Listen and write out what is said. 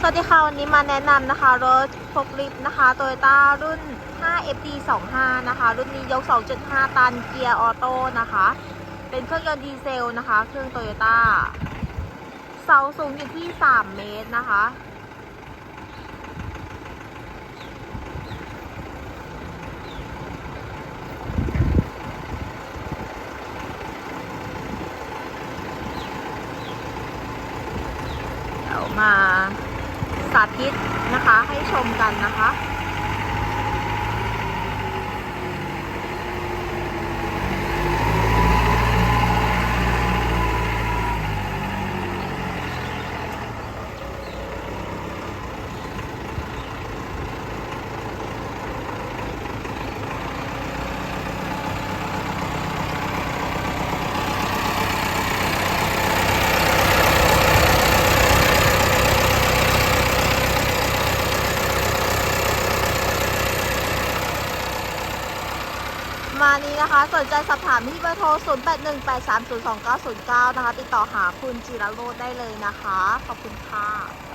สวัสดีค่ะ วันนี้มาแนะนำนะคะรถฟกลิฟต์นะคะโตโยต้ารุ่น 5FD 25 นะคะ รุ่นนี้ยก 2.5 ตันเกียร์ออโต้นะคะ เป็นเครื่องยนต์ดีเซลนะคะ เครื่องโตโยต้าเสาสูงอยู่ที่ 3 เมตรนะคะเดี๋ยวมา สาธิตนะคะให้ชมกันนะคะ มานี้นะคะ สนใจสอบถามที่เบอร์โทร 0818302909 นะคะ ติดต่อหาคุณจิรโรดได้เลยนะคะ ขอบคุณค่ะ